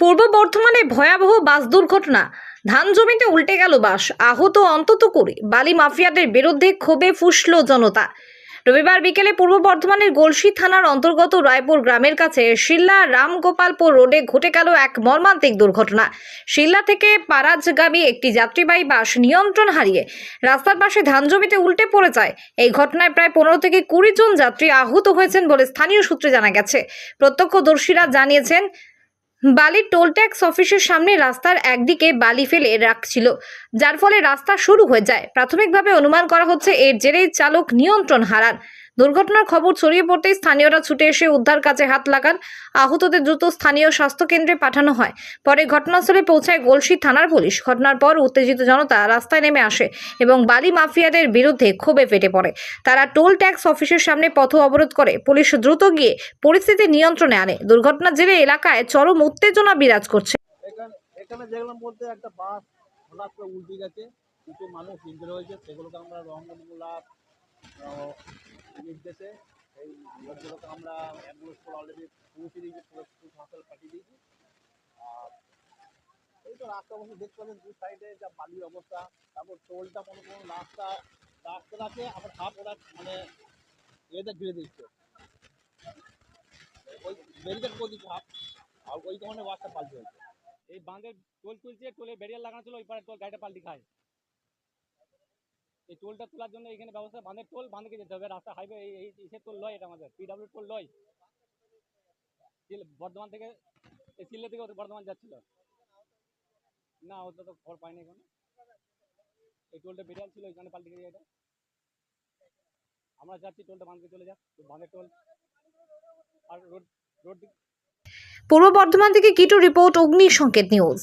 পূর্ব বর্ধমানে ভয়াবহ বাস দুর্ঘটনা। ধান জমিতে উল্টে গেল বাস। আহত অন্তত করে বালি মাফিয়াদের বিরুদ্ধে ক্ষোভে ফুসল জনতা। রবিবার বিকেলে পূর্ব বর্ধমানের গলসি থানার অন্তর্গত রায়পুর গ্রামের কাছে শিল্লা রামগোপালপুর রোডে ঘটে গেল এক মর্মান্তিক দুর্ঘটনা। শিল্লা থেকে পারাজগামী একটি যাত্রীবাহী বাস নিয়ন্ত্রণ হারিয়ে রাস্তার পাশে ধান জমিতে উল্টে পড়ে যায়। এই ঘটনায় প্রায় পনেরো থেকে কুড়ি জন যাত্রী আহত হয়েছেন বলে স্থানীয় সূত্রে জানা গেছে। প্রত্যক্ষদর্শীরা জানিয়েছেন বালির টোল ট্যাক্স অফিসের সামনে রাস্তার একদিকে বালি ফেলে রাখছিল যার ফলে রাস্তা শুরু হয়ে যায়। প্রাথমিকভাবে অনুমান করা হচ্ছে, এর জেরেই চালক নিয়ন্ত্রণ হারান। দুর্ঘটনার খবর ছড়িয়ে পড়তেই স্থানীয়রা ছুটে এসে উদ্ধার কাজে হাত লাগান। আহতদের দ্রুত স্থানীয় স্বাস্থ্য কেন্দ্রে পাঠানো হয়। পরে ঘটনাস্থলে পৌঁছায় গলসি থানার পুলিশ। ঘটনার পর উত্তেজিত জনতা রাস্তায় নেমে আসে এবং বালি মাফিয়াদের বিরুদ্ধে ক্ষোভে ফেটে পড়ে। তারা টোল ট্যাক্স অফিসের সামনে পথ অবরোধ করে। পুলিশ দ্রুত গিয়ে পরিস্থিতি নিয়ন্ত্রণে আনে। দুর্ঘটনার জেরে এলাকায় চরম উত্তেজনা বিরাজ করছে। মানুষ ইঞ্জুরি হয়েছে সেগুলোকে আমরা রহমতুল্লাহ নির্দেশে এই লোকগুলোকে আমরা অ্যাম্বুলেন্স করে অলরেডি পৌঁছে দিয়েছি হাসপাতাল পাঠিয়ে দিয়েছি। আর এই তো রাস্তা অবস্থা দেখতে পাচ্ছেন, দু সাইডে যা বালির অবস্থা, তারপর টোলটা মনে করুন, রাস্তা রাস্তাটাকে আবার হাফ ওরা মানে এদের ঘিরে দিচ্ছে। ওই ব্যারিকেড করে দিচ্ছে হাফ আর ওই কারণে বাসটা পাল্টে হয়েছে এই বাঁধের টোল তুলছে টোলে ব্যারিয়ার লাগানো ছিল, ওই পারে টোল গাড়িটা পাল্টি খায়। এই টোলটা তোলার জন্য এখানে ব্যবস্থা, বাঁধের টোল বাঁধকে যেতে হবে, রাস্তা হাইওয়ে এই ইসের টোল লয় এটা আমাদের পিডাব্লিউ টোল লয়। বর্ধমান থেকে সিলে থেকে বর্ধমান যাচ্ছিল। না, ওটা তো খবর পাইনি এখন। এই টোলটা বেরিয়াল ছিল ওইখানে পাল্টে গেছে এটা আমরা যাচ্ছি টোলটা বাঁধকে চলে যাক, বাঁধের টোল আর রোড রোড পূর্ব বর্ধমান থেকে কিটু রিপোর্ট অগ্নি সংকেত নিউজ।